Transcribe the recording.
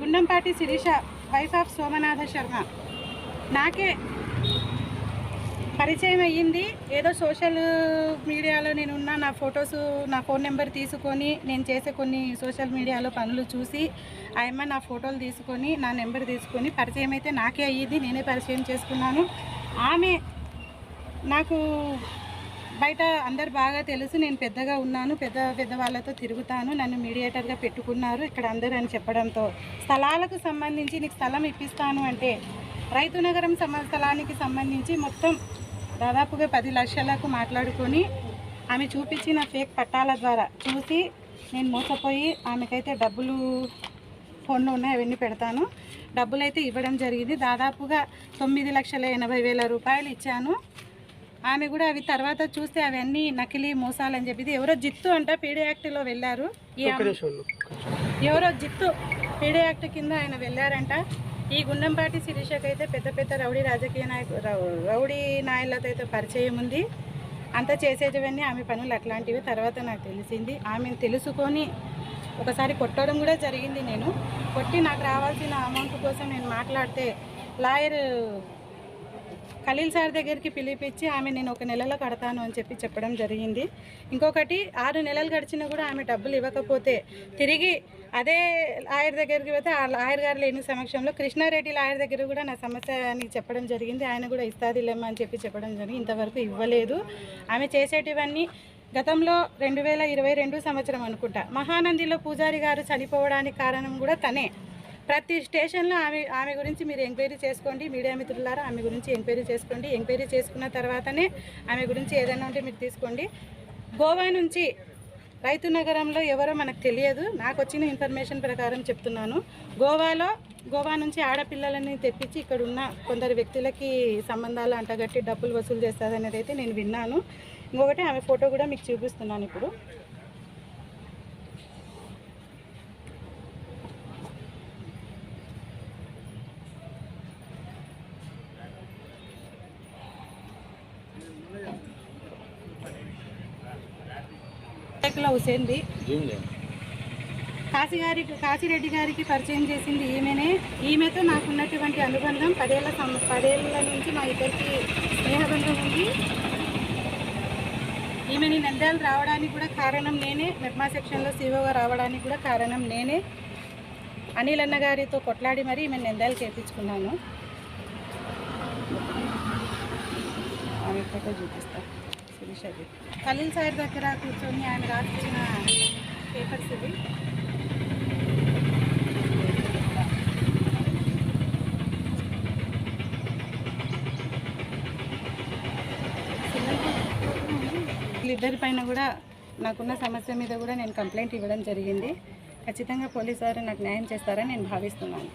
Gundampati Sirisha wife of Somanatha Sharma. నాకే పరిచయం అయ్యింది. ఏదో సోషల్ మీడియాలో నేను ఉన్న నా ఫొటోస్ నా ఫోన్ నెంబర్ తీసుకొని నేను చేసే కొన్ని సోషల్ మీడియాలో పనులు చూసి ఆయమ్మ నా ఫోటోలు తీసుకొని నా నెంబర్ తీసుకొని పరిచయం అయితే నాకే అయ్యింది. నేనే పరిచయం చేసుకున్నాను. ఆమె నాకు బయట అందరు బాగా తెలుసు నేను పెద్దగా ఉన్నాను పెద్ద పెద్ద వాళ్ళతో తిరుగుతాను నన్ను మీడియేటర్గా పెట్టుకున్నారు ఇక్కడ అందరూ అని చెప్పడంతో. స్థలాలకు సంబంధించి నీకు స్థలం ఇప్పిస్తాను అంటే రైతు నగరం సమ స్థలానికి సంబంధించి మొత్తం దాదాపుగా పది లక్షలకు మాట్లాడుకొని ఆమె చూపించిన ఫేక్ పట్టాల ద్వారా చూసి నేను మోసపోయి ఆమెకైతే డబ్బులు ఫోన్లో ఉన్నాయి అవన్నీ పెడతాను. డబ్బులు అయితే ఇవ్వడం జరిగింది. దాదాపుగా తొమ్మిది లక్షల ఎనభై వేల రూపాయలు ఇచ్చాను. ఆమె కూడా అవి తర్వాత చూస్తే అవన్నీ నకిలీ మోసాలని చెప్పి ఎవరో జిత్తు అంట పీడీ యాక్ట్లో వెళ్ళారు. ఎవరో జిత్తు పీడీ యాక్ట్ కింద ఆయన వెళ్ళారంట. ఈ గుండంపాటి శిరీషకి అయితే పెద్ద పెద్ద రౌడీ రాజకీయ నాయకు రౌడీ నాయకులతో అయితే పరిచయం ఉంది. అంతా చేసేటివన్నీ ఆమె పనులు అట్లాంటివి తర్వాత నాకు తెలిసింది. ఆమెను తెలుసుకొని ఒకసారి కొట్టడం కూడా జరిగింది నేను. కొట్టి నాకు రావాల్సిన అమౌంట్ కోసం నేను మాట్లాడితే లాయర్ ఖలీల్ సార్ దగ్గరికి పిలిపించి ఆమె నేను ఒక నెలలో కడతాను అని చెప్పి చెప్పడం జరిగింది. ఇంకొకటి ఆరు నెలలు గడిచినా కూడా ఆమె డబ్బులు ఇవ్వకపోతే తిరిగి అదే లాయర్ దగ్గరికి పోతే ఆ లాయర్ గారు లేని సమక్షంలో కృష్ణారెడ్డి లాయర్ దగ్గర కూడా నా సమస్య చెప్పడం జరిగింది. ఆయన కూడా ఇస్తాదిలేమ్మా అని చెప్పి చెప్పడం జరిగింది. ఇంతవరకు ఇవ్వలేదు. ఆమె చేసేటివన్నీ గతంలో రెండు వేల ఇరవై రెండు సంవత్సరం అనుకుంటా. మహానందిలో పూజారి గారు చనిపోవడానికి కారణం కూడా తనే. ప్రతి స్టేషన్లో ఆమె ఆమె గురించి మీరు ఎంక్వైరీ చేసుకోండి. మీడియా మిత్రులారా ఆమె గురించి ఎంక్వైరీ చేసుకోండి. ఎంక్వైరీ చేసుకున్న తర్వాతనే ఆమె గురించి ఏదైనా ఉంటే మీరు తీసుకోండి. గోవా నుంచి రైతు నగరంలో ఎవరో మనకు తెలియదు. నాకు వచ్చిన ఇన్ఫర్మేషన్ ప్రకారం చెప్తున్నాను. గోవాలో గోవా నుంచి ఆడపిల్లలని తెప్పించి ఇక్కడ ఉన్న కొందరు వ్యక్తులకి సంబంధాలు అంటగట్టి డబ్బులు వసూలు చేస్తుంది అనేది అయితే నేను విన్నాను. ఇంకొకటి ఆమె ఫోటో కూడా మీకు చూపిస్తున్నాను ఇప్పుడు. హుసేన్ది కాశీ గారికి కాశీరెడ్డి గారికి పరిచయం చేసింది ఈమెనే. ఈమెతో నాకున్నటువంటి అనుబంధం పదేళ్ళ సం పదేళ్ళ నుంచి మా ఇద్దరికి స్నేహబంధం ఉంది. ఈమెని నంద్యాల రావడానికి కూడా కారణం నేనే. మెప్మా సెక్షన్లో సీఓగా రావడానికి కూడా కారణం నేనే. అనిల్ అన్న గారితో కొట్లాడి మరీ ఈమె నంద్యాల చేర్పించుకున్నాను ఆమె ఫోటో చూపిస్తా శిరీషది ఖలీల్ సార్ దగ్గర కూర్చొని ఆయన రాసిచ్చిన పేపర్స్ ఇవి. వీళ్ళిద్దరి పైన కూడా నాకున్న సమస్య మీద కూడా నేను కంప్లైంట్ ఇవ్వడం జరిగింది. ఖచ్చితంగా పోలీసు వారు నాకు న్యాయం చేస్తారని నేను భావిస్తున్నాను.